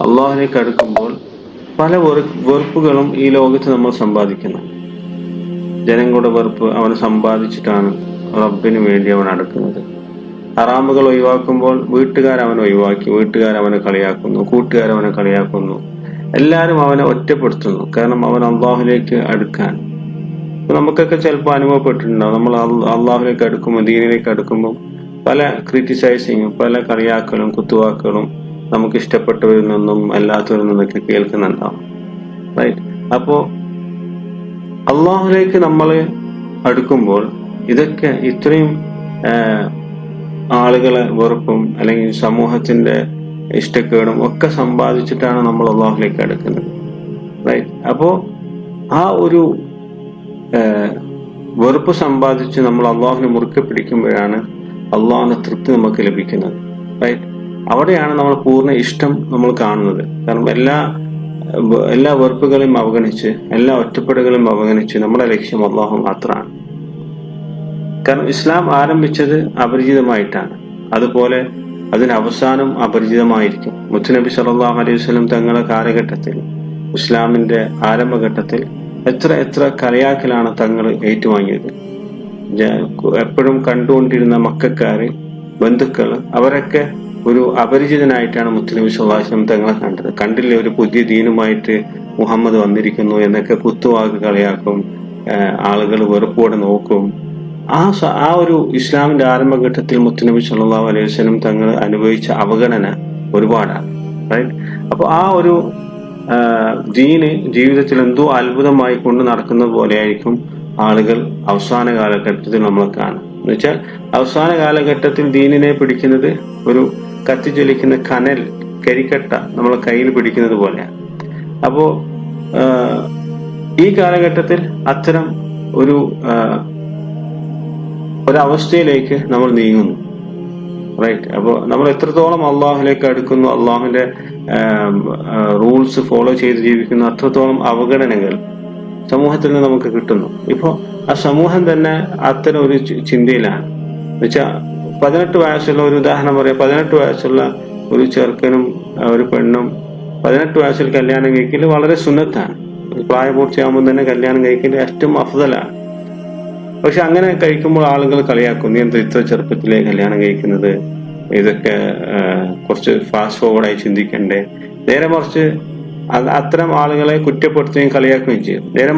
അള്ളാഹുലേക്ക് അടുക്കുമ്പോൾ പല വെറുപ്പുകളും ഈ ലോകത്ത് നമ്മൾ സമ്പാദിക്കുന്നു. ജനങ്ങളുടെ വെറുപ്പ് അവൻ സമ്പാദിച്ചിട്ടാണ് റബ്ബിന് വേണ്ടി അവൻ അടുക്കുന്നത്. ഹറാമുകൾ ഒഴിവാക്കുമ്പോൾ വീട്ടുകാർ അവനെ ഒഴിവാക്കി വീട്ടുകാർ അവനെ കളിയാക്കുന്നു കൂട്ടുകാർ അവനെ കളിയാക്കുന്നു. എല്ലാവരും അവനെ ഒറ്റപ്പെടുത്തുന്നു. കാരണം അവൻ അള്ളാഹുലേക്ക് അടുക്കാൻ. നമുക്കൊക്കെ ചിലപ്പോൾ അനുഭവപ്പെട്ടിട്ടുണ്ടാവും. നമ്മൾ അള്ള- അള്ളാഹുലേക്ക് അടുക്കുമ്പോൾ ദീനിലേക്ക് അടുക്കുമ്പോൾ പല ക്രിറ്റിസൈസിങ്ങും പല കളിയാക്കലും കുത്തുവാക്കുകളും നമുക്ക് ഇഷ്ടപ്പെട്ടവരിൽ നിന്നും അല്ലാത്തവരിൽ നിന്നൊക്കെ കേൾക്കുന്നുണ്ടാവും. റൈറ്റ് അപ്പോ അള്ളാഹുലേക്ക് നമ്മൾ അടുക്കുമ്പോൾ ഇതൊക്കെ ഇത്രയും ആളുകളെ വെറുപ്പും അല്ലെങ്കിൽ സമൂഹത്തിന്റെ ഇഷ്ടക്കേടും ഒക്കെ സമ്പാദിച്ചിട്ടാണ് നമ്മൾ അള്ളാഹുലേക്ക് അടുക്കുന്നത്. റൈറ്റ് അപ്പോ ആ ഒരു വെറുപ്പ് സമ്പാദിച്ച് നമ്മൾ അള്ളാഹുവിനെ മുറുക്കെ പിടിക്കുമ്പോഴാണ് അള്ളാഹുവിന്റെ തൃപ്തി നമുക്ക് ലഭിക്കുന്നത്. റൈറ്റ് അവിടെയാണ് നമ്മൾ പൂർണ ഇഷ്ടം നമ്മൾ കാണുന്നത്. കാരണം എല്ലാ എല്ലാ വെറുപ്പുകളെയും അവഗണിച്ച് എല്ലാ ഒറ്റപ്പെടുകളെയും അവഗണിച്ച് നമ്മുടെ ലക്ഷ്യം അള്ളാഹു മാത്രമാണ്. കാരണം ഇസ്ലാം ആരംഭിച്ചത് അപരിചിതമായിട്ടാണ്. അതുപോലെ അതിന് അവസാനം അപരിചിതമായിരിക്കും. മുത്തുനബി സല്ലല്ലാഹു അലൈഹി വസല്ലം തങ്ങളുടെ കാലഘട്ടത്തിൽ ഇസ്ലാമിന്റെ ആരംഭഘട്ടത്തിൽ എത്ര എത്ര കലയാക്കലാണ് തങ്ങൾ ഏറ്റുവാങ്ങിയത്. എപ്പോഴും കണ്ടുകൊണ്ടിരുന്ന മക്കാര് ബന്ധുക്കൾ അവരൊക്കെ ഒരു അപരിചിതനായിട്ടാണ് മുസ്ലിം വിശ്വാസം തങ്ങളെ കണ്ടത്. കണ്ടില്ലേ ഒരു പുതിയ ദീനുമായിട്ട് മുഹമ്മദ് വന്നിരിക്കുന്നു എന്നൊക്കെ കുത്തുവാക്ക് കളിയാക്കും ആളുകൾ വെറുപ്പോടെ നോക്കും. ആ ആ ഒരു ഇസ്ലാമിന്റെ ആരംഭഘട്ടത്തിൽ മുത്തനബി സല്ലാ അലൈഹി വസല്ലം തങ്ങൾ അനുഭവിച്ച അവഗണന ഒരുപാടാണ്. റൈറ്റ് അപ്പൊ ആ ഒരു ദീന് ജീവിതത്തിൽ എന്തോ അത്ഭുതമായി കൊണ്ട് നടക്കുന്ന പോലെയായിരിക്കും ആളുകൾ അവസാന കാലഘട്ടത്തിൽ നമ്മൾ കാണും എന്ന് വെച്ചാൽ അവസാന കാലഘട്ടത്തിൽ ദീനിനെ പിടിക്കുന്നത് ഒരു കത്തിജ്വലിക്കുന്ന കനൽ കരിക്കട്ട നമ്മൾ കയ്യിൽ പിടിക്കുന്നത് പോലെയാണ് അപ്പോ ഈ കാലഘട്ടത്തിൽ അത്തരം ഒരു ഒരവസ്ഥയിലേക്ക് നമ്മൾ നീങ്ങുന്നു. റൈറ്റ് അപ്പോൾ നമ്മൾ എത്രത്തോളം അള്ളാഹുലേക്ക് അടുക്കുന്നു അള്ളാഹുവിന്റെ റൂൾസ് ഫോളോ ചെയ്ത് ജീവിക്കുന്നു അത്രത്തോളം അവഗണനകൾ സമൂഹത്തിൽ നിന്ന് നമുക്ക് കിട്ടുന്നു. ഇപ്പോൾ ആ സമൂഹം തന്നെ അത്തരം ഒരു ചിന്തയിലാണ്. എന്നുവെച്ചാൽ പതിനെട്ട് വയസ്സുള്ള ഒരു ഉദാഹരണം പറയാം. പതിനെട്ട് വയസ്സുള്ള ഒരു ചെറുക്കനും ഒരു പെണ്ണും പതിനെട്ട് വയസ്സിൽ കല്യാണം കഴിക്കൽ വളരെ സുന്നത്താണ്. പ്രായപൂർത്തിയാകുമ്പോൾ തന്നെ കല്യാണം കഴിക്കൽ ഏറ്റവും അഫുതലാണ് പക്ഷെ അങ്ങനെ കഴിക്കുമ്പോൾ ആളുകൾ കളിയാക്കും നീ എന്താ ഇത്ര ചെറുപ്പത്തിലേ കല്യാണം കഴിക്കുന്നത്? ഇതൊക്കെ കുറച്ച് ഫാസ്റ്റ് ഫോർവേഡായി ചിന്തിക്കണ്ടേ? നേരെ മറിച്ച് അത് അത്തരം ആളുകളെ കുറ്റപ്പെടുത്തുകയും കളിയാക്കുകയും ചെയ്യും. നേരെ